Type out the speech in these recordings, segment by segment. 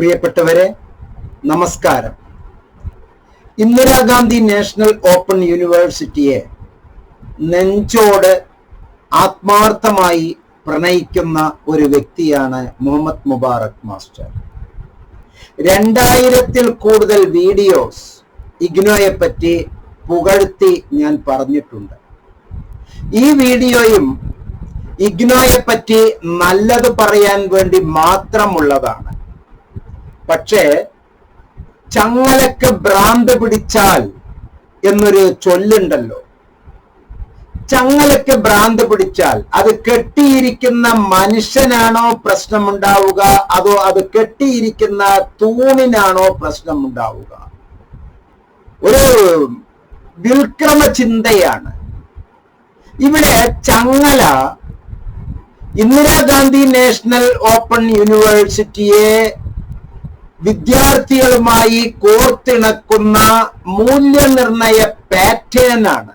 പ്രിയപ്പെട്ടവരെ നമസ്കാരം. Indira Gandhi national open യൂണിവേഴ്സിറ്റിയെ നെഞ്ചോട് ആത്മാർത്ഥമായി പ്രണയിക്കുന്ന ഒരു വ്യക്തിയാണ് മുഹമ്മദ് മുബാറക് മാസ്റ്റർ. രണ്ടായിരത്തിൽ കൂടുതൽ വീഡിയോസ് ഇഗ്നോയെ പറ്റി പുകഴ്ത്തി ഞാൻ പറഞ്ഞിട്ടുണ്ട്. ഈ വീഡിയോയും ഇഗ്നോയെ പറ്റി നല്ലത് പറയാൻ വേണ്ടി മാത്രമുള്ളതാണ്. പക്ഷേ ചങ്ങലക്ക് ഭ്രാന്ത് പിടിച്ചാൽ എന്നൊരു ചൊല്ലുണ്ടല്ലോ. ചങ്ങലക്ക് ഭ്രാന്ത് പിടിച്ചാൽ അത് കെട്ടിയിരിക്കുന്ന മനുഷ്യനാണോ പ്രശ്നമുണ്ടാവുക? അതോ അത് കെട്ടിയിരിക്കുന്ന തൂണിനാണോ പ്രശ്നമുണ്ടാവുക? ഒരു വിൽക്രമ ചിന്തയാണ് ഇവിടെ ചങ്ങല ഇന്ദിരാഗാന്ധി നാഷണൽ ഓപ്പൺ യൂണിവേഴ്സിറ്റിയെ വിദ്യാർത്ഥികളുമായി കോർത്തിണക്കുന്ന മൂല്യനിർണയ പാറ്റേൺ ആണ്.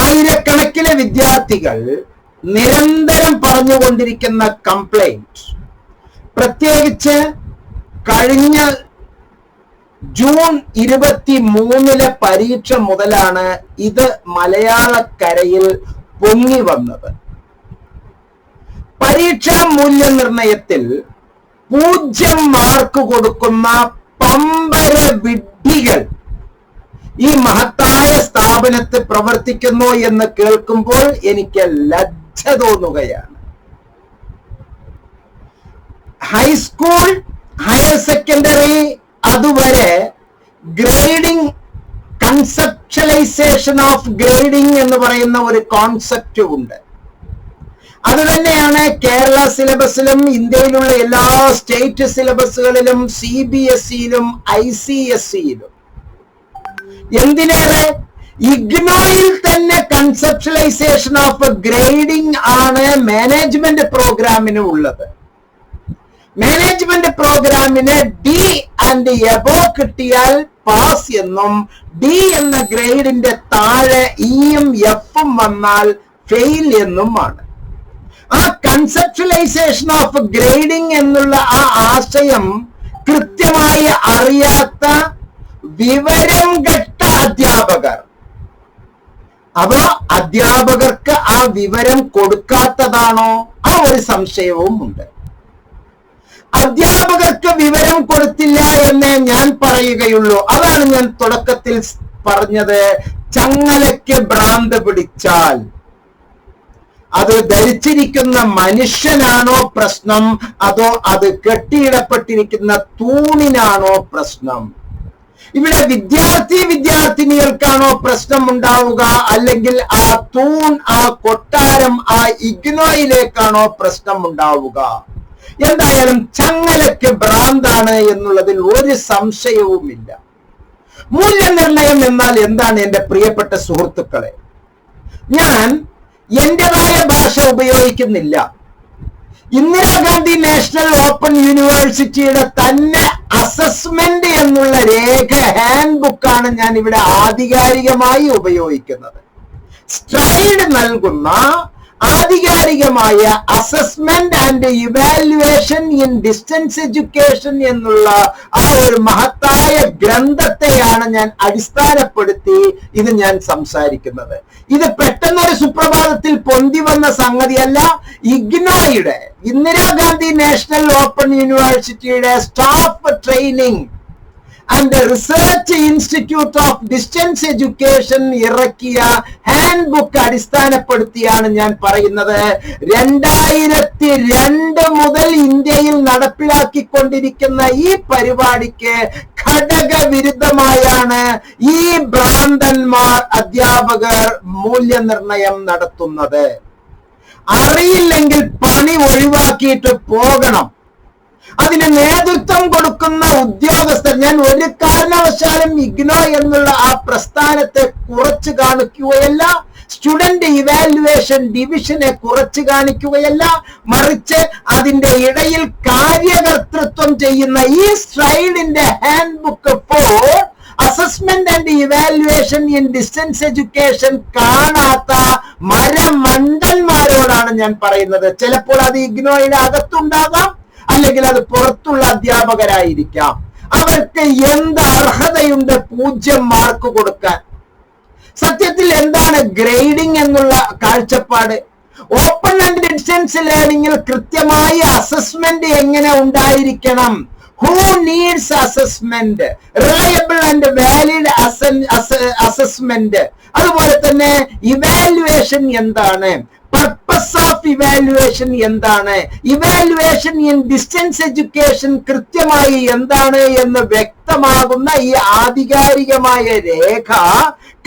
ആയിരക്കണക്കിന് വിദ്യാർത്ഥികൾ നിരന്തരം പറഞ്ഞുകൊണ്ടിരിക്കുന്ന കംപ്ലൈന്റ് പ്രത്യേകിച്ച് കഴിഞ്ഞ ജൂൺ ഇരുപത്തി മൂന്നിലെ പരീക്ഷ മുതലാണ് ഇത് മലയാളക്കരയിൽ പൊങ്ങി വന്നത്. പരീക്ഷാ മൂല്യനിർണയത്തിൽ പൂജ്യം മാർക്ക് കൊടുക്കുന്ന പമ്പര വിഡ്ഢികൾ ഈ മഹത്തായ സ്ഥാപനത്തിൽ പ്രവർത്തിക്കുന്നു എന്ന് കേൾക്കുമ്പോൾ എനിക്ക് ലജ്ജ തോന്നുകയാണ്. ഹൈസ്കൂൾ ഹയർ സെക്കൻഡറി അതുവരെ ഗ്രേഡിംഗ് കൺസെപ്റ്റലൈസേഷൻ ഓഫ് ഗ്രേഡിംഗ് എന്ന് പറയുന്ന ഒരു കോൺസെപ്റ്റ് ഉണ്ട്. അത് തന്നെയാണ് കേരള സിലബസിലും ഇന്ത്യയിലുള്ള എല്ലാ സ്റ്റേറ്റ് സിലബസുകളിലും സി ബി എസ് സിയിലും ഐ സി എസ് സിയിലും എന്തിനേറെ? ഇഗ്നോയിൽ തന്നെ കൺസെപ്റ്റലൈസേഷൻ ഓഫ് ഗ്രേഡിംഗ് ആണ് മാനേജ്മെന്റ് പ്രോഗ്രാമിന് ഉള്ളത്. മാനേജ്മെന്റ് പ്രോഗ്രാമിന് ഡി ആൻഡ് എബോ കിട്ടിയാൽ പാസ് എന്നും ഡി എന്ന ഗ്രേഡിന്റെ താഴെ ഇയും എഫും വന്നാൽ ഫെയിൽ എന്നുമാണ്. ആ കൺസെപ്റ്റലൈസേഷൻ ഓഫ് ഗ്രേഡിംഗ് എന്നുള്ള ആ ആശയം കൃത്യമായി അറിയാത്ത വിവരം കെട്ട അധ്യാപകർ. അപ്പോ അധ്യാപകർക്ക് ആ വിവരം കൊടുക്കാത്തതാണോ? ആ ഒരു സംശയവും ഉണ്ട്. അധ്യാപകർക്ക് വിവരം കൊടുത്തില്ല എന്നേ ഞാൻ പറയുകയുള്ളൂ. അതാണ് ഞാൻ തുടക്കത്തിൽ പറഞ്ഞത്. ചങ്ങലയ്ക്ക് ഭ്രാന്ത് പിടിച്ചാൽ അത് ധരിച്ചിരിക്കുന്ന മനുഷ്യനാണോ പ്രശ്നം? അതോ അത് കെട്ടിയിടപ്പെട്ടിരിക്കുന്ന തൂണിനാണോ പ്രശ്നം? ഇവിടെ വിദ്യാർത്ഥി വിദ്യാർത്ഥിനികൾക്കാണോ പ്രശ്നം ഉണ്ടാവുക? അല്ലെങ്കിൽ ആ തൂൺ ആ കൊട്ടാരം ആ ഇഗ്നോയിലേക്കാണോ പ്രശ്നം ഉണ്ടാവുക? എന്തായാലും ചങ്ങലയ്ക്ക് ഭ്രാന്താണ് എന്നുള്ളതിൽ ഒരു സംശയവുമില്ല. മൂല്യനിർണയം എന്നാൽ എന്താണ് എന്റെ പ്രിയപ്പെട്ട സുഹൃത്തുക്കളെ? ഞാൻ എന്റേതായ ഭാഷ ഉപയോഗിക്കുന്നില്ല. ഇന്ദിരാഗാന്ധി നാഷണൽ ഓപ്പൺ യൂണിവേഴ്സിറ്റിയുടെ തന്നെ അസസ്മെന്റ് എന്നുള്ള രേഖ ഹാൻഡ് ബുക്കാണ് ഞാൻ ഇവിടെ ആധികാരികമായി ഉപയോഗിക്കുന്നത്. സ്ട്രൈഡ് നൽകുന്ന ആധികാരികമായ assessment and evaluation in distance education എന്നുള്ള ആ ഒരു മഹത്തായ ഗ്രന്ഥത്തെയാണ് ഞാൻ അടിസ്ഥാനപ്പെടുത്തി ഇത് ഞാൻ സംസാരിക്കുന്നത്. ഇത് പെട്ടെന്നൊരു സുപ്രഭാതത്തിൽ പൊന്തി വന്ന സംഗതിയല്ല. ഇഗ്നോയുടെ ഇന്ദിരാഗാന്ധി നാഷണൽ ഓപ്പൺ യൂണിവേഴ്സിറ്റിയുടെ staff training and research institute of distance education ഇറക്കിയ ഹാൻഡ് ബുക്ക് അടിസ്ഥാനപ്പെടുത്തിയാണ് ഞാൻ പറയുന്നത്. രണ്ടായിരത്തി രണ്ട് മുതൽ ഇന്ത്യയിൽ നടപ്പിലാക്കിക്കൊണ്ടിരിക്കുന്ന ഈ പരിപാടിക്ക് ഘടക വിരുദ്ധമായാണ് ഈ ഭ്രാന്തന്മാർ അധ്യാപകർ മൂല്യനിർണയം നടത്തുന്നത്. അറിയില്ലെങ്കിൽ പണി ഒഴിവാക്കിയിട്ട് പോകണം. അതിന് നേതൃത്വം കൊടുക്കുന്ന ഉദ്യോഗസ്ഥർ ഞാൻ ഒരു കാരണവശാലും ഇഗ്നോ എന്നുള്ള ആ പ്രസ്ഥാനത്തെ കുറച്ച് കാണിക്കുകയല്ല. സ്റ്റുഡന്റ് ഇവാലുവേഷൻ ഡിവിഷനെ കുറച്ച് കാണിക്കുകയല്ല. മറിച്ച് അതിന്റെ ഇടയിൽ കാര്യകർത്തൃത്വം ചെയ്യുന്ന ഈ സ്ട്രൈഡിന്റെ handbook for assessment and evaluation in distance education കാണാത്ത മരമണ്ടന്മാരോടാണ് ഞാൻ പറയുന്നത്. ചിലപ്പോൾ അത് ഇഗ്നോയുടെ അകത്തുണ്ടാകാം. അല്ലെങ്കിൽ അത് പുറത്തുള്ള അധ്യാപകരായിരിക്കാം. അവർക്ക് എന്ത് അർഹതയുണ്ട് പൂജ്യം മാർക്ക് കൊടുക്കാൻ? സത്യത്തിൽ എന്താണ് ഗ്രേഡിംഗ് എന്നുള്ള കാഴ്ചപ്പാട്? ഓപ്പൺ ആൻഡ് ഡിസ്റ്റൻസ് ലേണിംഗിൽ കൃത്യമായി അസസ്മെന്റ് എങ്ങനെ ഉണ്ടായിരിക്കണം? Who needs assessment reliable and valid assessment അതുപോലെ തന്നെ ഇവാലുവേഷൻ എന്താണ്? പർപ്പസ് ഓഫ് ഇവാലുവേഷൻ എന്താണ്? ഇവാലുവേഷൻ ഇൻ ഡിസ്റ്റൻസ് എഡ്യൂക്കേഷൻ കൃത്യമായി എന്താണ് എന്ന് വ്യക്തമാകുന്ന ഈ ആധികാരികമായ രേഖ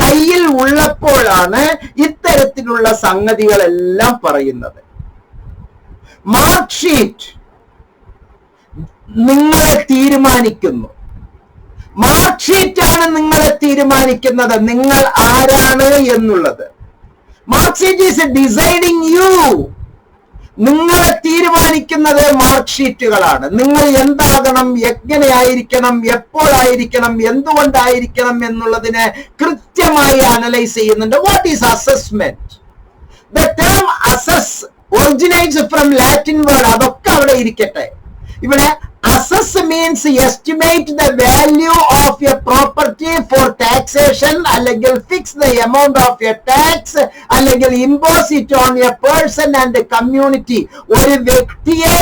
കയ്യിൽ ഉള്ളപ്പോഴാണ് ഇത്തരത്തിലുള്ള സംഗതികളെല്ലാം പറയുന്നത്. മാർക്ക് ഷീറ്റ് നിങ്ങളെ തീരുമാനിക്കുന്നു. മാർക്ക് ഷീറ്റാണ് നിങ്ങളെ തീരുമാനിക്കുന്നത്. നിങ്ങൾ ആരാണ് എന്നുള്ളത്. Mark sheet is deciding you. നിങ്ങളെ തീരുമാനിക്കുന്നത് മാർക്ക് ഷീറ്റുകളാണ് നിങ്ങൾ എന്താകണം എങ്ങനെയായിരിക്കണം എപ്പോഴായിരിക്കണം എന്തുകൊണ്ടായിരിക്കണം എന്നുള്ളതിനെ കൃത്യമായി അനലൈസ് ചെയ്യുന്നുണ്ട്. What is assessment the term assess originates from Latin word അതൊക്കെ അവിടെ ഇരിക്കട്ടെ. ഇവിടെ assess means estimate the value of a property for taxation അല്ലെങ്കിൽ fix the amount of a tax അല്ലെങ്കിൽ impose it on a person and community ഒരു വ്യക്തിയെ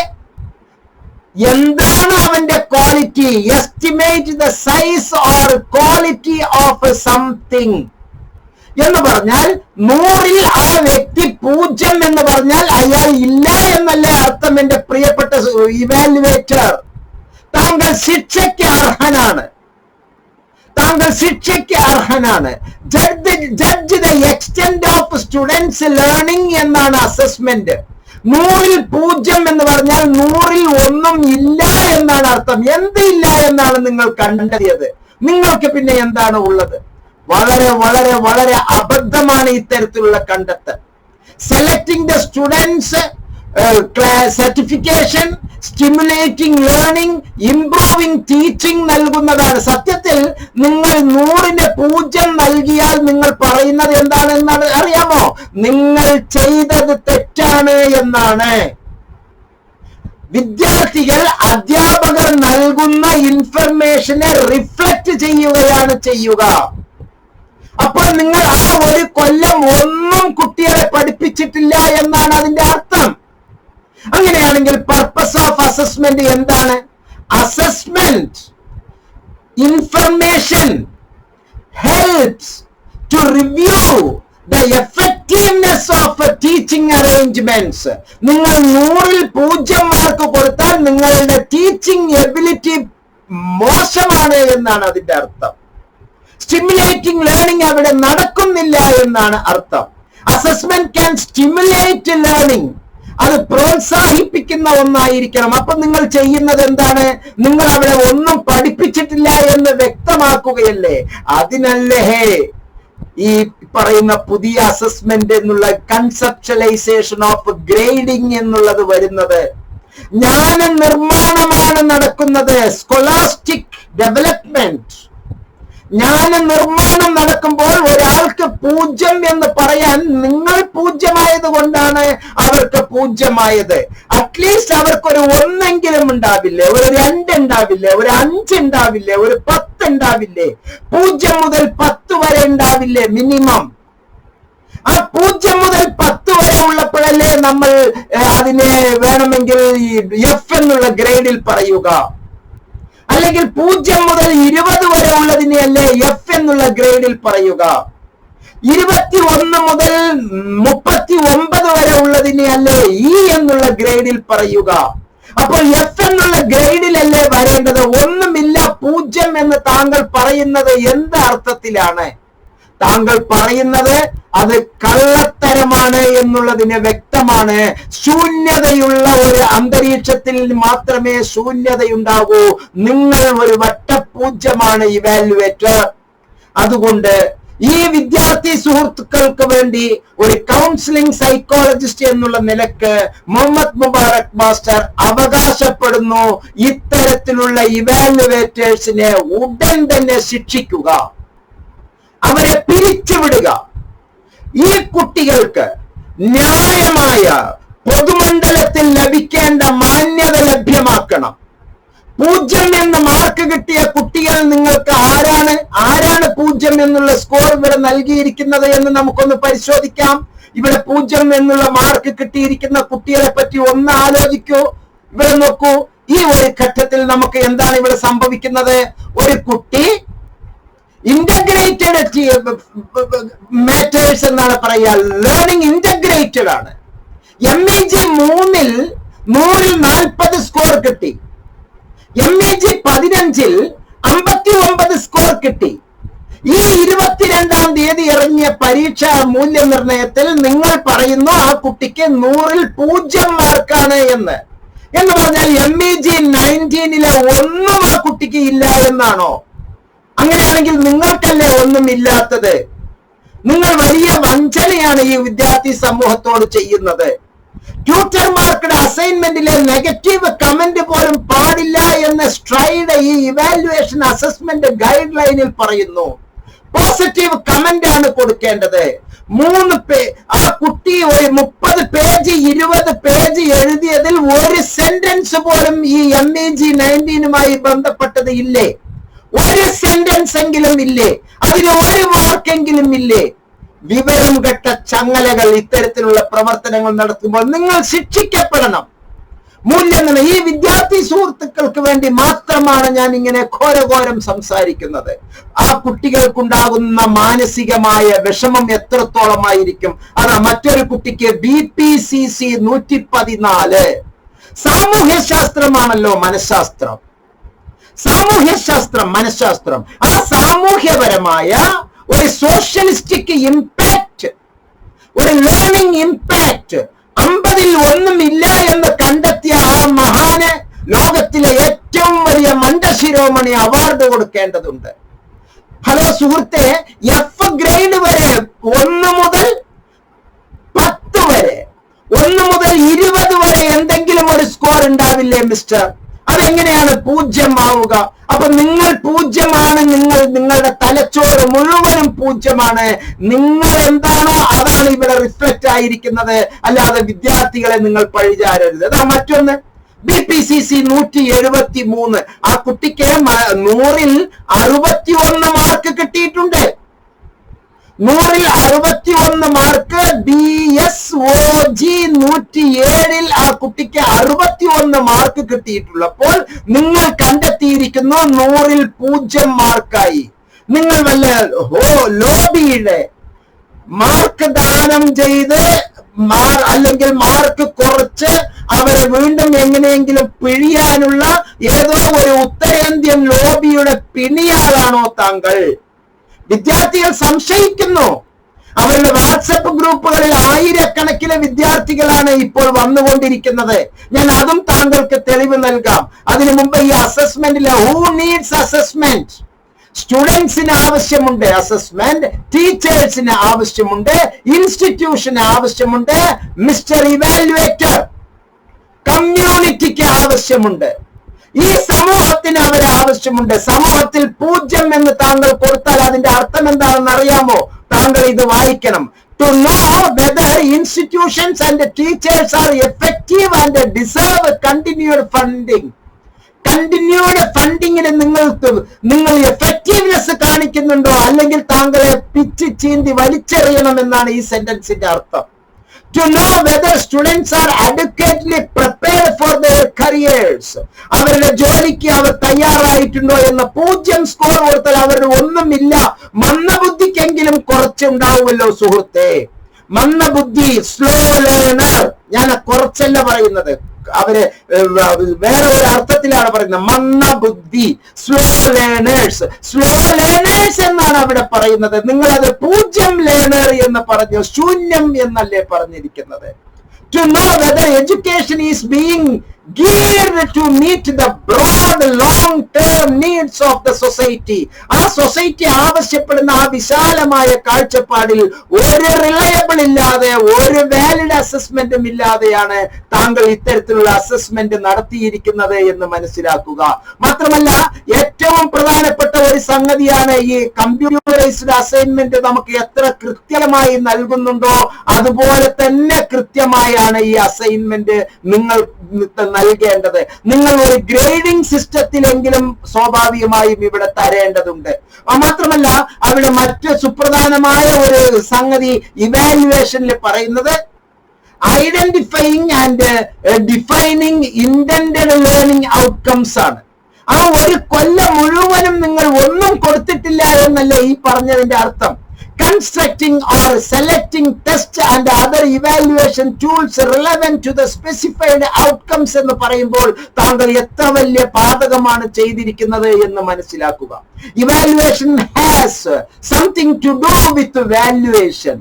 എന്താണ് അവന്റെ quality estimate the size or quality of something എന്ന് പറഞ്ഞാൽ നൂറിൽ ആ വ്യക്തി പൂജ്യം എന്ന് പറഞ്ഞാൽ അയാൾ ഇല്ല എന്നല്ലേ അർത്ഥം എന്റെ പ്രിയപ്പെട്ട ഇവാലുവേറ്റർ താങ്കൾ ശിക്ഷയ്ക്ക് അർഹനാണ്. താങ്കൾ ശിക്ഷയ്ക്ക് അർഹനാണ്. Judge judge the extend of students learning എന്നാണ് അസസ്മെന്റ് നൂറിൽ പൂജ്യം എന്ന് പറഞ്ഞാൽ നൂറിൽ ഒന്നും ഇല്ല എന്നാണ് അർത്ഥം. എന്ത് ഇല്ല എന്നാണ് നിങ്ങൾ കണ്ടെത്തിയത് നിങ്ങൾക്ക് പിന്നെ എന്താണ് ഉള്ളത്? വളരെ വളരെ വളരെ അബദ്ധമാണ് ഇത്തരത്തിലുള്ള കണ്ടെത്തൽ. Selecting the students certification stimulating learning improving teaching നൽകുന്നതാണ്. സത്യത്തിൽ നിങ്ങൾ നൂറിന് പൂജ്യം നൽകിയാൽ നിങ്ങൾ പറയുന്നത് എന്താണ് എന്താണെന്നാണ് അറിയാമോ? നിങ്ങൾ ചെയ്തത് തെറ്റാണ് എന്നാണ്. വിദ്യാർത്ഥികൾ അധ്യാപകർ നൽകുന്ന ഇൻഫർമേഷനെ റിഫ്ലക്ട് ചെയ്യുകയാണ് ചെയ്യുക. അപ്പോൾ നിങ്ങൾ ആ ഒരു കൊല്ലം ഒന്നും കുട്ടികളെ പഠിപ്പിച്ചിട്ടില്ല എന്നാണ് അതിന്റെ അർത്ഥം. അങ്ങനെയാണെങ്കിൽ പർപ്പസ് ഓഫ് അസസ്മെന്റ് എന്താണ്? Assessment information helps to review the effectiveness of teaching arrangements നിങ്ങൾ നൂറിൽ പൂജ്യം മാർക്ക് കൊടുത്താൽ നിങ്ങളുടെ ടീച്ചിങ് എബിലിറ്റി മോശമാണ് എന്നാണ് അതിന്റെ അർത്ഥം. സ്റ്റിമുലേറ്റിംഗ് ലേണിംഗ് അവിടെ നടക്കുന്നില്ല എന്നാണ് അർത്ഥം. അസസ്മെന്റ് ക്യാൻ സ്റ്റിമുലേറ്റ് ലേണിംഗ് അത് പ്രോത്സാഹിപ്പിക്കുന്ന ഒന്നായിരിക്കണം. അപ്പൊ നിങ്ങൾ ചെയ്യുന്നത് എന്താണ്? നിങ്ങൾ അവിടെ ഒന്നും പഠിപ്പിച്ചിട്ടില്ല എന്ന് വ്യക്തമാക്കുകയല്ലേ? അതിനല്ലേ ഈ പറയുന്ന പുതിയ അസസ്മെന്റ് എന്നുള്ള കൺസെപ്റ്റലൈസേഷൻ ഓഫ് ഗ്രേഡിംഗ് എന്നുള്ളത് വരുന്നത്. ജ്ഞാന നിർമ്മാണമാണ് നടക്കുന്നത്. സ്കൊളാസ്റ്റിക് ഡെവലപ്മെന്റ് ജ്ഞാന നിർമ്മാണം നടക്കുമ്പോൾ ഒരാൾക്ക് പൂജ്യം എന്ന് പറയാൻ നിങ്ങൾ പൂജ്യമായത് കൊണ്ടാണ് അവർക്ക് പൂജ്യമായത്. അറ്റ്ലീസ്റ്റ് അവർക്കൊരു ഒന്നെങ്കിലും ഉണ്ടാവില്ലേ? ഒരു രണ്ട് ഉണ്ടാവില്ലേ? ഒരു അഞ്ച് ഉണ്ടാവില്ലേ? ഒരു പത്ത് ഉണ്ടാവില്ലേ? പൂജ്യം മുതൽ പത്ത് വരെ ഉണ്ടാവില്ലേ മിനിമം ആ പൂജ്യം മുതൽ പത്ത് വരെ ഉള്ളപ്പോഴല്ലേ നമ്മൾ അതിനെ വേണമെങ്കിൽ എഫ് എന്നുള്ള ഗ്രേഡിൽ പറയുക. അല്ലെങ്കിൽ പൂജ്യം മുതൽ ഇരുപത് വരെ ഉള്ളതിനെ അല്ലേ എഫ് എന്നുള്ള ഗ്രേഡിൽ പറയുക. ഇരുപത്തി ഒന്ന് മുതൽ മുപ്പത്തി ഒമ്പത് വരെ ഉള്ളതിനെ അല്ലേ ഇ എന്നുള്ള ഗ്രേഡിൽ പറയുക. അപ്പോൾ എഫ് എന്നുള്ള ഗ്രേഡിലല്ലേ വരേണ്ടത്? ഒന്നുമില്ല പൂജ്യം എന്ന് താങ്കൾ പറയുന്നത് എന്ത് അർത്ഥത്തിലാണ്? താങ്കൾ പറയുന്നത് അത് കള്ളത്തരമാണ് എന്നുള്ളതിന് വ്യക്തമാണ്. ശൂന്യതയുള്ള ഒരു അന്തരീക്ഷത്തിൽ മാത്രമേ ശൂന്യതയുണ്ടാകൂ നിങ്ങൾ ഒരു വട്ടപൂജ്യമാണ് ഇവാലുവേറ്റർ അതുകൊണ്ട് ഈ വിദ്യാർത്ഥി സുഹൃത്തുക്കൾക്ക് വേണ്ടി ഒരു കൗൺസിലിംഗ് സൈക്കോളജിസ്റ്റ് എന്നുള്ള നിലയ്ക്ക് മുഹമ്മദ് മുബാറക് മാസ്റ്റർ അവകാശപ്പെടുന്നു. ഇത്തരത്തിലുള്ള ഇവാലുവേറ്റേഴ്സിനെ ഉടൻ തന്നെ ശിക്ഷിക്കുക. അവരെ പിരിച്ചുവിടുക. ഈ കുട്ടികൾക്ക് ന്യായമായ പൊതുമണ്ഡലത്തിൽ ലഭിക്കേണ്ട മാന്യത ലഭ്യമാക്കണം. പൂജ്യം എന്ന് മാർക്ക് കിട്ടിയ കുട്ടികൾ നിങ്ങൾക്ക് ആരാണ്? ആരാണ് പൂജ്യം എന്നുള്ള സ്കോർ ഇവിടെ നൽകിയിരിക്കുന്നത് എന്ന് നമുക്കൊന്ന് പരിശോധിക്കാം. ഇവിടെ പൂജ്യം എന്നുള്ള മാർക്ക് കിട്ടിയിരിക്കുന്ന കുട്ടികളെ പറ്റി ഒന്ന് ആലോചിക്കൂ. ഇവിടെ നോക്കൂ. ഈ ഒരു ഘട്ടത്തിൽ നമുക്ക് എന്താണ് ഇവിടെ സംഭവിക്കുന്നത്? ഒരു കുട്ടി ഇന്റഗ്രേറ്റഡ് മാറ്റേഴ്സ് എന്നാണ് പറയുക. ലേണിംഗ് ഇന്റഗ്രേറ്റഡ് ആണ്. എം ഇ ജി മൂന്നിൽ നൂറിൽ നാൽപ്പത് സ്കോർ കിട്ടി. എം ഇ ജി പതിനഞ്ചിൽ അമ്പത്തി ഒമ്പത് സ്കോർ കിട്ടി. ഈ ഇരുപത്തിരണ്ടാം തീയതി ഇറങ്ങിയ പരീക്ഷാ മൂല്യനിർണയത്തിൽ നിങ്ങൾ പറയുന്നു ആ കുട്ടിക്ക് നൂറിൽ പൂജ്യം മാർക്കാണ് എന്ന്. എന്ന് പറഞ്ഞാൽ എം ഇ ജി നയന്റീനിലെ ഒന്നും ആ കുട്ടിക്ക് ഇല്ല എന്നാണോ? അങ്ങനെയാണെങ്കിൽ നിങ്ങൾക്കല്ലേ ഒന്നും ഇല്ലാത്തത് നിങ്ങൾ വലിയ വഞ്ചനയാണ് ഈ വിദ്യാർത്ഥി സമൂഹത്തോട് ചെയ്യുന്നത്. ട്യൂട്ടർമാർക്കുടെ അസൈൻമെന്റിലെ നെഗറ്റീവ് കമന്റ് പോലും പാടില്ല എന്ന സ്ട്രൈഡ് ഈ ഇവാലുവേഷൻ അസസ്മെന്റ് ഗൈഡ് ലൈനിൽ പറയുന്നു. പോസിറ്റീവ് കമന്റ് ആണ് കൊടുക്കേണ്ടത്. മൂന്ന് പേ ആ കുട്ടി ഒരു മുപ്പത് പേജ് ഇരുപത് പേജ് എഴുതിയതിൽ ഒരു സെന്റൻസ് പോലും ഈ എം ഇ ജി നയന്റീനുമായി ബന്ധപ്പെട്ടത് ഇല്ലേ? ഒരു സെന്റൻസ് എങ്കിലും ഇല്ലേ? അതിന് ഒരു മാർക്കെങ്കിലും ഇല്ലേ? വിവരം കെട്ട ചങ്ങലകൾ ഇത്തരത്തിലുള്ള പ്രവർത്തനങ്ങൾ നടത്തുമ്പോൾ നിങ്ങൾ ശിക്ഷിക്കപ്പെടണം. മൂല്യങ്ങൾ ഈ വിദ്യാർത്ഥി സുഹൃത്തുക്കൾക്ക് വേണ്ടി മാത്രമാണ് ഞാൻ ഇങ്ങനെ ഘോരഘോരം സംസാരിക്കുന്നത്. ആ കുട്ടികൾക്കുണ്ടാകുന്ന മാനസികമായ വിഷമം എത്രത്തോളമായിരിക്കും? അതാ മറ്റൊരു കുട്ടിക്ക് ബി പി സി സി നൂറ്റി പതിനാല് സാമൂഹ്യ ശാസ്ത്രമാണല്ലോ മനഃശാസ്ത്രം. സാമൂഹ്യശാസ്ത്രം മനഃശാസ്ത്രം. ആ സാമൂഹ്യപരമായ ഒരു സോഷ്യലിസ്റ്റിക് ഇമ്പാക്ട് ഒരു ലേണിംഗ് ഇമ്പാക്ട് അമ്പതിൽ ഒന്നുമില്ല എന്ന് കണ്ടെത്തിയ ആ മഹാന് ലോകത്തിലെ ഏറ്റവും വലിയ മണ്ടശിരോമണി അവാർഡ് കൊടുക്കേണ്ടതുണ്ട്. ഹലോ സുഹൃത്തെ എഫ് ഗ്രേഡ് വരെ ഒന്ന് മുതൽ പത്ത് വരെ ഒന്ന് മുതൽ ഇരുപത് വരെ എന്തെങ്കിലും ഒരു സ്കോർ ഉണ്ടാവില്ലേ മിസ്റ്റർ അതെങ്ങനെയാണ് പൂജ്യമാവുക അപ്പൊ നിങ്ങൾ പൂജ്യമാണ് നിങ്ങൾ നിങ്ങളുടെ തലച്ചോറ് മുഴുവനും പൂജ്യമാണ്. നിങ്ങൾ എന്താണോ അതാണ് ഇവിടെ റിഫ്ലക്റ്റ് ആയിരിക്കുന്നത്. അല്ലാതെ വിദ്യാർത്ഥികളെ നിങ്ങൾ പഴിചാരരുത്. അതാ മറ്റൊന്ന്. ബി പി സി സി നൂറ്റി എഴുപത്തി മൂന്ന് ആ കുട്ടിക്ക് നൂറിൽ അറുപത്തി ഒന്ന് മാർക്ക് കിട്ടിയിട്ടുണ്ട്. നൂറിൽ അറുപത്തി ഒന്ന് mark B S O G നൂറ്റി ഏഴിൽ ആ കുട്ടിക്ക് അറുപത്തി ഒന്ന് മാർക്ക് കിട്ടിയിട്ടുള്ളപ്പോൾ നിങ്ങൾ കണ്ടെത്തിയിരിക്കുന്നു നൂറിൽ പൂജ്യം മാർക്കായി നിങ്ങൾ വല്ല ഹോ ലോബിയുടെ മാർക്ക് ദാനം ചെയ്ത് മാർ അല്ലെങ്കിൽ മാർക്ക് കുറച്ച് അവരെ വീണ്ടും എങ്ങനെയെങ്കിലും പിഴിയാനുള്ള ഏതോ ഒരു ഉത്തരേന്ത്യൻ ലോബിയുടെ പിണിയാളാണോ താങ്കൾ? വിദ്യാർത്ഥികൾ സംശയിക്കുന്നു. അവരുടെ വാട്സപ്പ് ഗ്രൂപ്പുകളിൽ ആയിരക്കണക്കിന് വിദ്യാർത്ഥികളാണ് ഇപ്പോൾ വന്നുകൊണ്ടിരിക്കുന്നത്. ഞാൻ അതും താങ്കൾക്ക് തെളിവ് നൽകാം. അതിനു മുമ്പ് ഈ അസസ്മെന്റിലെ ഹൂ നീഡ്സ് അസസ്മെന്റ് സ്റ്റുഡൻസിന് ആവശ്യമുണ്ട്. അസസ്മെന്റ് ടീച്ചേഴ്സിന് ആവശ്യമുണ്ട്. ഇൻസ്റ്റിറ്റ്യൂഷന് ആവശ്യമുണ്ട്. മിസ്റ്റർ ഇവാലുവേറ്റർ കമ്മ്യൂണിറ്റിക്ക് ആവശ്യമുണ്ട്. ഈ സമൂഹത്തിന് അവരെ ആവശ്യമുണ്ട് സമൂഹത്തിൽ പൂജ്യം എന്ന് താങ്കൾ കൊടുത്താൽ അതിന്റെ അർത്ഥം എന്താണെന്ന് അറിയാമോ? താങ്കൾ ഇത് വായിക്കണം. To know whether institutions and teachers are effective and deserve continued funding continued ഫണ്ടിങ്ങിന് നിങ്ങൾ നിങ്ങൾ എഫക്റ്റീവ്നെസ് കാണിക്കുന്നുണ്ടോ? അല്ലെങ്കിൽ താങ്കളെ പിച്ച് ചീന്തി വലിച്ചെറിയണമെന്നാണ് ഈ സെന്റൻസിന്റെ അർത്ഥം. To know whether students are adequately prepared for their careers. അവരുടെ ജോലിക്ക് അവർ തയ്യാറായിട്ടുണ്ടോ എന്ന പൂജ്യം സ്കോർ കൊടുത്താൽ അവരുടെ ഒന്നുമില്ല. മന്ദബുദ്ധിക്കെങ്കിലും കുറച്ചുണ്ടാവുമല്ലോ സുഹൃത്തെ. മന്ദബുദ്ധി സ്ലോ ലേണർ ഞാൻ കുറച്ചല്ല പറയുന്നത്. അവർ വേറെ ഒരു അർത്ഥത്തിലാണ് പറയുന്നത്. മന്ന ബുദ്ധി. സ്ലോ ലേണേഴ്സ് സ്ലോ ലേണേഴ്സ് എന്നാണ് അവിടെ പറയുന്നത്. നിങ്ങൾ അത് പൂജ്യം ലേണർ എന്ന് പറഞ്ഞു ശൂന്യം എന്നല്ലേ പറഞ്ഞിരിക്കുന്നത്? To know whether education is being geared to meet the broad long term needs of the society. ആ സൊസൈറ്റി ആവശ്യപ്പെടുന്ന ആ വിശാലമായ കാഴ്ചപ്പാടിൽ ഒരു റിലയബിൾ ഇല്ലാതെ ഒരു വാലിഡ് അസസ്മെന്റും ഇല്ലാതെയാണ് താങ്കൾ ഇത്തരത്തിലുള്ള അസസ്മെന്റ് നടത്തിയിരിക്കുന്നത് എന്ന് മനസ്സിലാക്കുക. മാത്രമല്ല ഏറ്റവും പ്രധാനപ്പെട്ട ഒരു സംഗതിയാണ് ഈ കമ്പ്യൂട്ടറൈസ്ഡ് അസൈൻമെന്റ് നമുക്ക് എത്ര കൃത്യമായി നൽകുന്നുണ്ടോ അതുപോലെ തന്നെ കൃത്യമായാണ് ഈ അസൈൻമെന്റ് നിങ്ങൾ നൽകേണ്ടത്. നിങ്ങൾ ഒരു ഗ്രേഡിംഗ് സിസ്റ്റത്തിലെങ്കിലും സ്വാഭാവികമായും ഇവിടെ തരേണ്ടതുണ്ട്. മാത്രമല്ല അവിടെ മറ്റ് സുപ്രധാനമായ ഒരു സംഗതി ഇവാലുവേഷനിൽ പറയുന്നത് identifying and defining intend learning outcomes ആണ്. ആ ഒരു കൊല്ലം മുഴുവനും നിങ്ങൾ ഒന്നും കൊടുത്തിട്ടില്ല എന്നല്ല ഈ പറഞ്ഞതിന്റെ അർത്ഥം. Constructing or selecting test and other evaluation tools relevant to the specified outcomes എന്ന് പറയുമ്പോൾ താങ്കൾ എത്ര വലിയ പാതകമാണ് ചെയ്തിരിക്കുന്നത് എന്ന് മനസ്സിലാക്കുക. Evaluation has something to do with valuation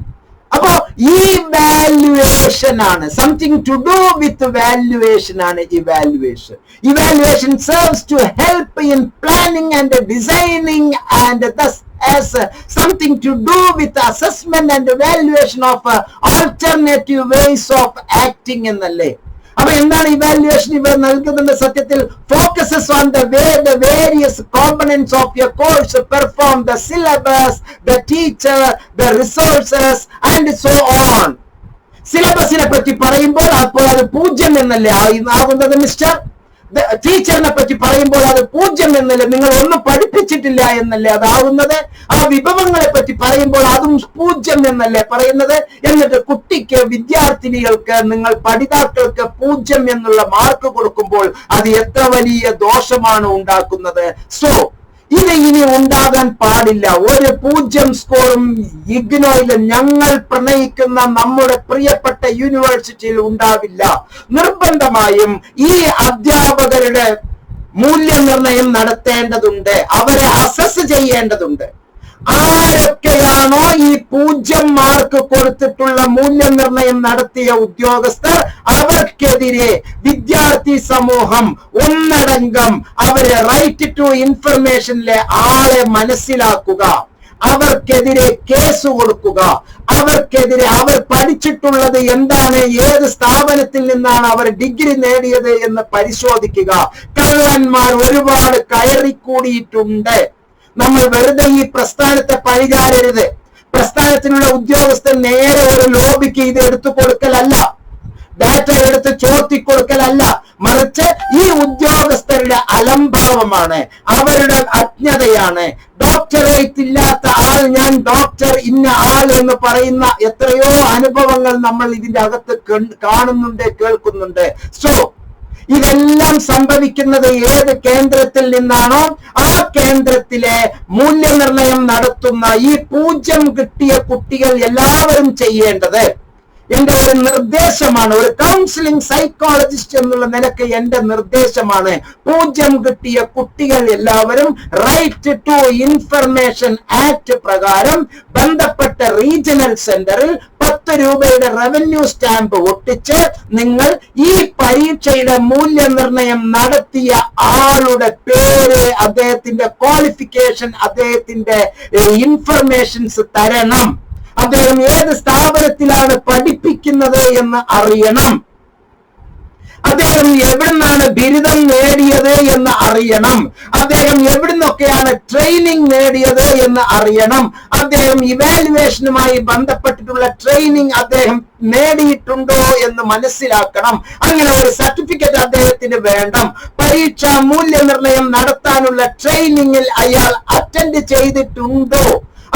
അപ്പോ ഈ വാല്യുവേഷൻ ആണ് something to do with valuation ആണ് evaluation evaluation serves to help in planning and designing and thus as uh, something to do with assessment and evaluation of uh, alternative ways of acting എന്നല്ലേ അപ്പൊ എന്താണ് evaluation ഇവർ നൽകുന്നുണ്ട് സത്യത്തിൽ focuses on the way the various components of your course perform the syllabus the teacher the resources and so on സിലബസിനെ പറ്റി പറയുമ്പോൾ അപ്പോൾ അത് പൂജ്യം എന്നല്ലേ ആകുന്നത് മിസ്റ്റർ ടീച്ചറിനെ പറ്റി പറയുമ്പോൾ അത് പൂജ്യം എന്നല്ല നിങ്ങൾ ഒന്നും പഠിപ്പിച്ചിട്ടില്ല എന്നല്ലേ അതാവുന്നത്? ആ വിഭവങ്ങളെ പറ്റി പറയുമ്പോൾ അതും പൂജ്യം എന്നല്ലേ പറയുന്നത്? എന്നിട്ട് കുട്ടിക്ക് വിദ്യാർത്ഥിനികൾക്ക് നിങ്ങൾ പഠിതാക്കൾക്ക് പൂജ്യം എന്നുള്ള മാർക്ക് കൊടുക്കുമ്പോൾ അത് എത്ര വലിയ ദോഷമാണ് ഉണ്ടാക്കുന്നത്? സോ ഇത് ഇനി ഉണ്ടാകാൻ പാടില്ല. ഒരു പൂജ്യം സ്കോറും ഇഗ്നോയിൽ ഞങ്ങൾ പ്രണയിക്കുന്ന നമ്മുടെ പ്രിയപ്പെട്ട യൂണിവേഴ്സിറ്റിയിൽ ഉണ്ടാവില്ല. നിർബന്ധമായും ഈ അധ്യാപകരുടെ മൂല്യനിർണയം നടത്തേണ്ടതുണ്ട്. അവരെ അസസ് ചെയ്യേണ്ടതുണ്ട്. ആരൊക്കെയാണോ ഈ പൂജ്യം മാർക്ക് കൊടുത്തിട്ടുള്ള മൂല്യനിർണയം നടത്തിയ ഉദ്യോഗസ്ഥർ അവർക്കെതിരെ വിദ്യാർത്ഥി സമൂഹം ഒന്നടങ്കം അവരെ റൈറ്റ് ടു ഇൻഫർമേഷനിലെ ആളെ മനസ്സിലാക്കുക അവർക്കെതിരെ കേസ് കൊടുക്കുക അവർക്കെതിരെ അവർ പഠിച്ചിട്ടുള്ളത് എന്താണ് ഏത് സ്ഥാപനത്തിൽ നിന്നാണ് അവർ ഡിഗ്രി നേടിയത് എന്ന് പരിശോധിക്കുക. കള്ളന്മാർ ഒരുപാട് കയറിക്കൂടിയിട്ടുണ്ട്. നമ്മൾ വെറുതെ ഈ പ്രസ്ഥാനത്തെ പഴിചാരരുത്. പ്രസ്ഥാനത്തിനുള്ള ഉദ്യോഗസ്ഥൻ നേരെ ഒരു ലോബിക്ക് ഇത് എടുത്തു കൊടുക്കലല്ല. ഡാറ്റ എടുത്ത് ചോർത്തി കൊടുക്കലല്ല. മറിച്ച് ഈ ഉദ്യോഗസ്ഥരുടെ അലംഭാവമാണ്. അവരുടെ അജ്ഞതയാണ്. ഡോക്ടറേറ്റ് ഇല്ലാത്ത ആൾ ഞാൻ ഡോക്ടർ ഇന്ന ആൾ എന്ന് പറയുന്ന എത്രയോ അനുഭവങ്ങൾ നമ്മൾ ഇതിന്റെ അകത്ത് കാണുന്നുണ്ട് കേൾക്കുന്നുണ്ട്. സോ ഇതെല്ലാം സംഭവിക്കുന്നത് ഏത് കേന്ദ്രത്തിൽ നിന്നാണോ ആ കേന്ദ്രത്തിലെ മൂല്യനിർണയം നടത്തുന്ന ഈ പൂജ്യം കിട്ടിയ കുട്ടികൾ എല്ലാവരും ചെയ്യേണ്ടത്. എന്റെ ഒരു നിർദ്ദേശമാണ് ഒരു കൗൺസിലിംഗ് സൈക്കോളജിസ്റ്റ് എന്നുള്ള നിലയ്ക്ക് എന്റെ നിർദ്ദേശമാണ്. പൂജ്യം കിട്ടിയ കുട്ടികൾ എല്ലാവരും റൈറ്റ് ടു ഇൻഫർമേഷൻ ആക്ട് പ്രകാരം ബന്ധപ്പെട്ട റീജിയണൽ സെന്ററിൽ പത്ത് രൂപയുടെ റവന്യൂ സ്റ്റാമ്പ് ഒട്ടിച്ച് നിങ്ങൾ ഈ പരീക്ഷയുടെ മൂല്യനിർണയം നടത്തിയ ആളുടെ പേര് അദ്ദേഹത്തിന്റെ ക്വാളിഫിക്കേഷൻ അദ്ദേഹത്തിന്റെ ഇൻഫർമേഷൻസ് തരണം. അദ്ദേഹം ഏത് സ്ഥാപനത്തിലാണ് പഠിപ്പിക്കുന്നത് എന്ന് അറിയണം. അദ്ദേഹം എവിടുന്നാണ് ബിരുദം നേടിയത് എന്ന് അറിയണം. അദ്ദേഹം എവിടുന്നൊക്കെയാണ് ട്രെയിനിങ് നേടിയത് എന്ന് അറിയണം. അദ്ദേഹം ഇവാലുവേഷനുമായി ബന്ധപ്പെട്ടിട്ടുള്ള ട്രെയിനിങ് അദ്ദേഹം നേടിയിട്ടുണ്ടോ എന്ന് മനസ്സിലാക്കണം. അങ്ങനെ ഒരു സർട്ടിഫിക്കറ്റ് അദ്ദേഹത്തിന് വേണം. പരീക്ഷാ മൂല്യനിർണയം നടത്താനുള്ള ട്രെയിനിങ്ങിൽ അയാൾ അറ്റൻഡ് ചെയ്തിട്ടുണ്ടോ?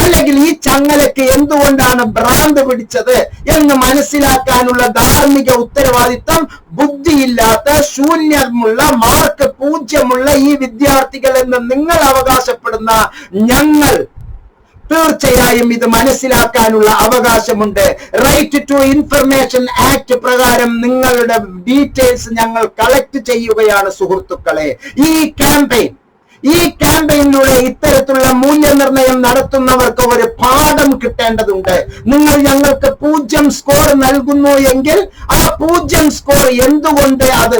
അല്ലെങ്കിൽ ഈ ചങ്ങലയ്ക്ക് എന്തുകൊണ്ടാണ് ഭ്രാന്ത് പിടിച്ചത് എന്ന് മനസ്സിലാക്കാനുള്ള ധാർമ്മിക ഉത്തരവാദിത്തം ബുദ്ധിയില്ലാത്ത ശൂന്യമുള്ള മാർക്ക് പൂജ്യമുള്ള ഈ വിദ്യാർത്ഥികൾ എന്ന് നിങ്ങൾ അവകാശപ്പെടുന്ന ഞങ്ങൾ. തീർച്ചയായും ഇത് മനസ്സിലാക്കാനുള്ള അവകാശമുണ്ട്. റൈറ്റ് ടു ഇൻഫർമേഷൻ ആക്ട് പ്രകാരം നിങ്ങളുടെ ഡീറ്റെയിൽസ് ഞങ്ങൾ കളക്ട് ചെയ്യുകയാണ് സുഹൃത്തുക്കളെ. ഈ ക്യാമ്പയിൻ ഈ ക്യാമ്പയിനിലൂടെ ഇത്തരത്തിലുള്ള മൂല്യനിർണയം നടത്തുന്നവർക്ക് ഒരു പാഠം കിട്ടേണ്ടതുണ്ട്. നിങ്ങൾ ഞങ്ങൾക്ക് പൂജ്യം സ്കോർ നൽകുന്നു എങ്കിൽ ആ പൂജ്യം സ്കോർ എന്തുകൊണ്ട് അത്?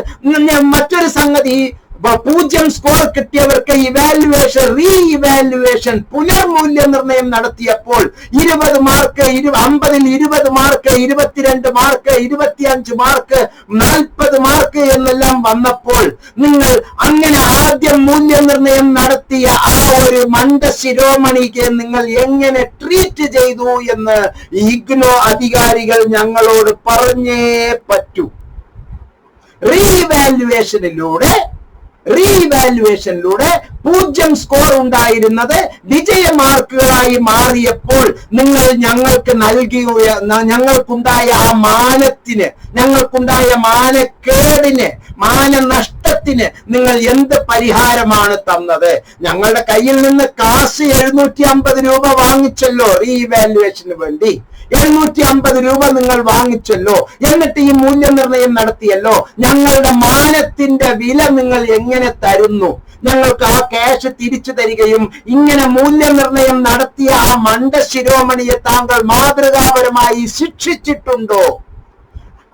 മറ്റൊരു സംഗതി പൂജ്യം സ്കോർ കിട്ടിയവർക്ക് ഇവാലുവേഷൻ റീ ഇവാലുവേഷൻ പുനർമൂല്യനിർണയം നടത്തിയപ്പോൾ ഇരുപത് മാർക്ക് അമ്പതിൽ ഇരുപത് മാർക്ക് ഇരുപത്തിരണ്ട് മാർക്ക് ഇരുപത്തിയഞ്ച് മാർക്ക് നാൽപ്പത് മാർക്ക് എന്നെല്ലാം വന്നപ്പോൾ നിങ്ങൾ അങ്ങനെ ആദ്യം മൂല്യനിർണയം നടത്തിയ ആ ഒരു മണ്ട ശിരോമണിക്ക് നിങ്ങൾ എങ്ങനെ ട്രീറ്റ് ചെയ്തു എന്ന് ഇഗ്നോ അധികാരികൾ ഞങ്ങളോട് പറഞ്ഞേ പറ്റൂ. റീവാലുവേഷനിലൂടെ റീവാലുവേഷനിലൂടെ പൂജ്യം സ്കോർ ഉണ്ടായിരുന്നത് വിജയ മാർക്കുകളായി മാറിയപ്പോൾ നിങ്ങൾ ഞങ്ങൾക്ക് നൽകിയ ഞങ്ങൾക്കുണ്ടായ ആ മാനത്തിന് ഞങ്ങൾക്കുണ്ടായ മാനക്കേടിന് മാനനഷ്ടത്തിന് നിങ്ങൾ എന്ത് പരിഹാരമാണ് തന്നത്? ഞങ്ങളുടെ കയ്യിൽ നിന്ന് കാശ് എഴുന്നൂറ്റി അമ്പത് രൂപ വാങ്ങിച്ചല്ലോ റീവാലുവേഷന് വേണ്ടി. എഴുന്നൂറ്റി അമ്പത് രൂപ നിങ്ങൾ വാങ്ങിച്ചല്ലോ. എന്നിട്ട് ഈ മൂല്യനിർണയം നടത്തിയല്ലോ. ഞങ്ങളുടെ മാനത്തിന്റെ വില നിങ്ങൾ എങ്ങനെ തരുന്നു? ഞങ്ങൾക്ക് ആ ക്യാഷ് തിരിച്ചു തരികയും ഇങ്ങനെ മൂല്യനിർണയം നടത്തിയ ആ മണ്ട ശിരോമണിയെ താങ്കൾ മാതൃകാപരമായി ശിക്ഷിച്ചിട്ടുണ്ടോ?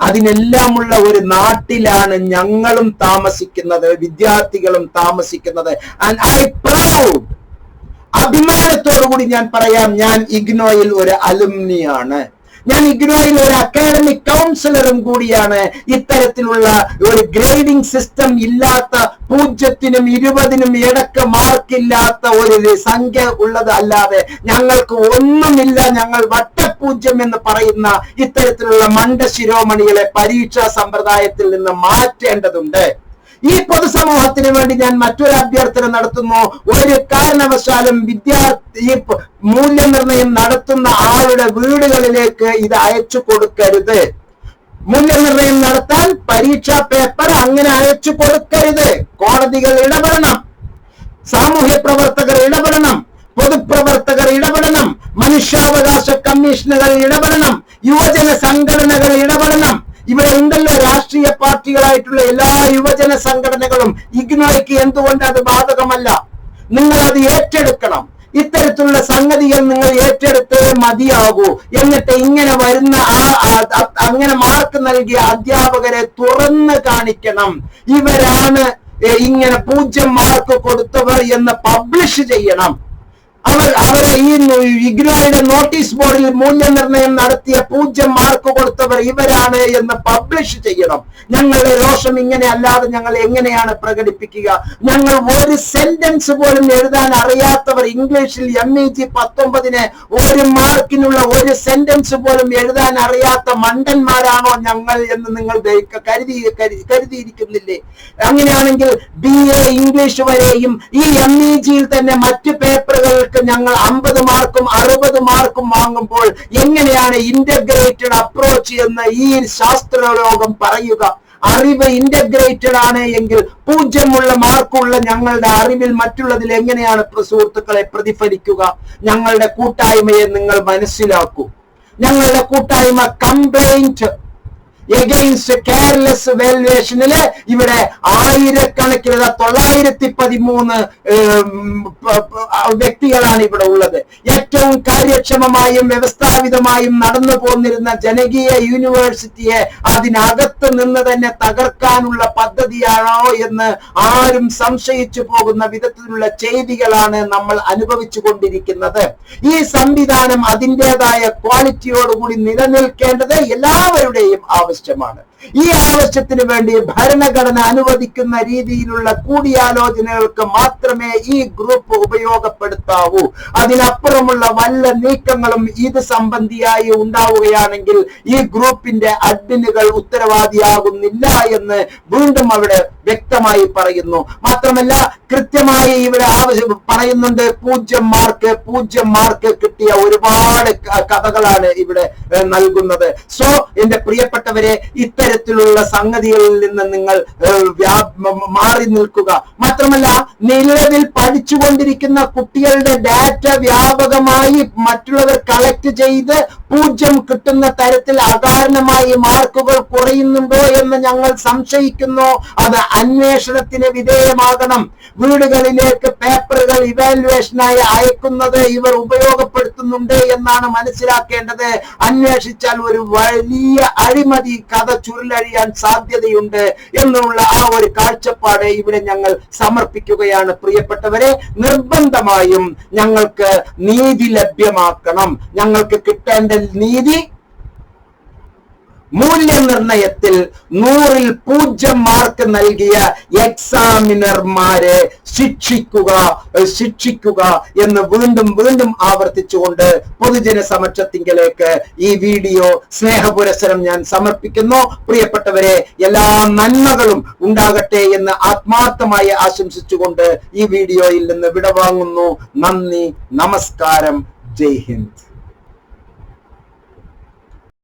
അതിനെല്ലാമുള്ള ഒരു നാട്ടിലാണ് ഞങ്ങളും താമസിക്കുന്നത് വിദ്യാർത്ഥികളും താമസിക്കുന്നത്. ആൻഡ് ഐ പ്രൗഡ് അഭിമാനത്തോടു കൂടി ഞാൻ പറയാം ഞാൻ ഇഗ്നോയിൽ ഒരു അലുമിനിയാണ് ഞാൻ ഇഗ്നോയിൽ ഒരു അക്കാഡമിക് കൗൺസിലറും കൂടിയാണ്. ഇത്തരത്തിലുള്ള ഒരു ഗ്രേഡിംഗ് സിസ്റ്റം ഇല്ലാത്ത പൂജ്യത്തിനും ഇരുപതിനും ഇടയ്ക്ക് മാർക്കില്ലാത്ത ഒരു സംഖ്യ ഉള്ളതല്ലാതെ ഞങ്ങൾക്ക് ഒന്നുമില്ല. ഞങ്ങൾ വട്ടപൂജ്യം എന്ന് പറയുന്ന ഇത്തരത്തിലുള്ള മണ്ട ശിരോമണികളെ പരീക്ഷാ സമ്പ്രദായത്തിൽ നിന്ന് മാറ്റേണ്ടതുണ്ട്. ഈ പൊതുസമൂഹത്തിന് വേണ്ടി ഞാൻ മറ്റൊരു അഭ്യർത്ഥന നടത്തുന്നു. ഒരു കാരണവശാലും വിദ്യാർത്ഥി മൂല്യനിർണയം നടത്തുന്ന ആളുടെ വീടുകളിലേക്ക് ഇത് അയച്ചു കൊടുക്കരുത്. മൂല്യനിർണയം നടത്താൻ പരീക്ഷാ പേപ്പർ അങ്ങനെ അയച്ചു കൊടുക്കരുത്. കോടതികൾ ഇടപെടണം. സാമൂഹ്യ പ്രവർത്തകർ ഇടപെടണം. പൊതുപ്രവർത്തകർ ഇടപെടണം. മനുഷ്യാവകാശ കമ്മീഷനുകൾ ഇടപെടണം. യുവജന സംഘടനകൾ ഇടപെടണം. ഇവിടെ ഉണ്ടല്ലോ രാഷ്ട്രീയ പാർട്ടികളായിട്ടുള്ള എല്ലാ യുവജന സംഘടനകളും ഇഗ്നോയ്ക്ക് എന്തുകൊണ്ട് അത് ബാധകമല്ല? നിങ്ങൾ അത് ഏറ്റെടുക്കണം. ഇത്തരത്തിലുള്ള സംഗതികൾ നിങ്ങൾ ഏറ്റെടുത്തേ മതിയാകൂ. എന്നിട്ട് ഇങ്ങനെ വരുന്ന ആ അങ്ങനെ മാർക്ക് നൽകിയ അധ്യാപകരെ തുറന്ന് കാണിക്കണം. ഇവരാണ് ഇങ്ങനെ പൂജ്യം മാർക്ക് കൊടുത്തവർ എന്ന് പബ്ലിഷ് ചെയ്യണം. അവർ അവരെ ഈ ഇഗ്നോയുടെ നോട്ടീസ് ബോർഡിൽ മൂല്യനിർണയം നടത്തിയ പൂജ്യം മാർക്ക് കൊടുത്തവർ ഇവരാണ് എന്ന് പബ്ലിഷ് ചെയ്യണം. ഞങ്ങളുടെ രോഷം ഇങ്ങനെ അല്ലാതെ ഞങ്ങൾ എങ്ങനെയാണ് പ്രകടിപ്പിക്കുക? ഞങ്ങൾ ഒരു സെന്റൻസ് പോലും എഴുതാൻ അറിയാത്തവർ ഇംഗ്ലീഷിൽ എം ഇ ജി പത്തൊമ്പതിന് ഒരു മാർക്കിനുള്ള ഒരു സെന്റൻസ് പോലും എഴുതാൻ അറിയാത്ത മണ്ടന്മാരാണോ ഞങ്ങൾ എന്ന് നിങ്ങൾ കരുതി കരുതി- കരുതിയിരിക്കുന്നില്ലേ? അങ്ങനെയാണെങ്കിൽ ബി എ ഇംഗ്ലീഷ് വരെയും ഈ എം ഇ ജിയിൽ തന്നെ മറ്റു പേപ്പറുകൾക്ക് ഞങ്ങൾ അമ്പത് മാർക്കും അറുപത് മാർക്കും വാങ്ങുമ്പോൾ എങ്ങനെയാണ് ഇന്റഗ്രേറ്റഡ് അപ്രോച്ച് എന്ന് ഈ ശാസ്ത്രലോകം പറയുക? അറിവ് ഇന്റഗ്രേറ്റഡ് ആണ് എങ്കിൽ പൂജ്യമുള്ള മാർക്കുള്ള ഞങ്ങളുടെ അറിവിൽ മറ്റുള്ളതിൽ എങ്ങനെയാണ് സുഹൃത്തുക്കളെ പ്രതിഫലിക്കുക? ഞങ്ങളുടെ കൂട്ടായ്മയെ നിങ്ങൾ മനസ്സിലാക്കൂ. ഞങ്ങളുടെ കൂട്ടായ്മ കംപ്ലൈന്റ് എഗെയിൻസ്റ്റ് കെയർലെസ് വാലുവേഷനിൽ ഇവിടെ ആയിരക്കണക്കിന് തൊള്ളായിരത്തി പതിമൂന്ന് വ്യക്തികളാണ് ഇവിടെ ഉള്ളത്. ഏറ്റവും കാര്യക്ഷമമായും വ്യവസ്ഥാപിതമായും നടന്നു പോന്നിരുന്ന ജനകീയ യൂണിവേഴ്സിറ്റിയെ അതിനകത്ത് നിന്ന് തന്നെ തകർക്കാനുള്ള പദ്ധതിയാണോ എന്ന് ആരും സംശയിച്ചു പോകുന്ന വിധത്തിലുള്ള ചെയ്തികളാണ് നമ്മൾ അനുഭവിച്ചു കൊണ്ടിരിക്കുന്നത്. ഈ സംവിധാനം അതിന്റെതായ ക്വാളിറ്റിയോടുകൂടി നിലനിൽക്കേണ്ടത് എല്ലാവരുടെയും ആവശ്യമാണ്. ഈ ആവശ്യത്തിന് വേണ്ടി ഭരണഘടന അനുവദിക്കുന്ന രീതിയിലുള്ള കൂടിയാലോചനകൾക്ക് മാത്രമേ ഈ ഗ്രൂപ്പ് ഉപയോഗപ്പെടുത്താവൂ. അതിനപ്പുറമുള്ള വല്ല നീക്കങ്ങളും ഇത് സംബന്ധിയായി ഉണ്ടാവുകയാണെങ്കിൽ ഈ ഗ്രൂപ്പിന്റെ അഡ്മിനുകൾ ഉത്തരവാദിയാകുന്നില്ല എന്ന് വീണ്ടും അവിടെ വ്യക്തമായി പറയുന്നു. മാത്രമല്ല കൃത്യമായി ഇവിടെ ആവശ്യം പറയുന്നുണ്ട് പൂജ്യം മാർക്ക് പൂജ്യം മാർക്ക് കിട്ടിയ ഒരുപാട് കഥകളാണ് ഇവിടെ നൽകുന്നത്. സോ എന്റെ പ്രിയപ്പെട്ടവരെ ഇത്തരത്തിലുള്ള സംഗതികളിൽ നിന്ന് നിങ്ങൾ മാറി നിൽക്കുക. മാത്രമല്ല നിലവിൽ പഠിച്ചുകൊണ്ടിരിക്കുന്ന കുട്ടികളുടെ ഡാറ്റ വ്യാപകമായി മറ്റുള്ളവർ കളക്ട് ചെയ്ത് പൂജ്യം കിട്ടുന്ന തരത്തിൽ അകാരണമായി മാർക്കുകൾ കുറയുന്നുണ്ടോ എന്ന് ഞങ്ങൾ സംശയിക്കുന്നു. അത് അന്വേഷണത്തിന് വിധേയമാകണം. വീടുകളിലേക്ക് പേപ്പറുകൾ ഇവാലുവേഷനായി അയക്കുന്നത് ഇവർ ഉപയോഗപ്പെടുത്തുന്നുണ്ട് എന്നാണ് മനസ്സിലാക്കേണ്ടത്. അന്വേഷിച്ചാൽ ഒരു വലിയ അഴിമതി കഥ ചുരുളഴിയാൻ സാധ്യതയുണ്ട് എന്നുള്ള ആ ഒരു കാഴ്ചപ്പാട് ഇവിടെ ഞങ്ങൾ സമർപ്പിക്കുകയാണ്. പ്രിയപ്പെട്ടവരെ നിർബന്ധമായും ഞങ്ങൾക്ക് നീതി ലഭ്യമാക്കണം. ഞങ്ങൾക്ക് കിട്ടേണ്ട നീതി മൂല്യനിർണയത്തിൽ നൂറിൽ പൂജ്യം മാർക്ക് നൽകിയ എക്സാമിനർമാരെ ശിക്ഷിക്കുക ശിക്ഷിക്കുക എന്ന് വീണ്ടും വീണ്ടും ആവർത്തിച്ചുകൊണ്ട് പൊതുജന സമക്ഷത്തിങ്കിലേക്ക് ഈ വീഡിയോ സ്നേഹപുരസരം ഞാൻ സമർപ്പിക്കുന്നു. പ്രിയപ്പെട്ടവരെ എല്ലാ നന്മകളും ഉണ്ടാകട്ടെ എന്ന് ആത്മാർത്ഥമായി ആശംസിച്ചുകൊണ്ട് ഈ വീഡിയോയിൽ നിന്ന് വിടവാങ്ങുന്നു. നന്ദി നമസ്കാരം. ജയ് ഹിന്ദ്.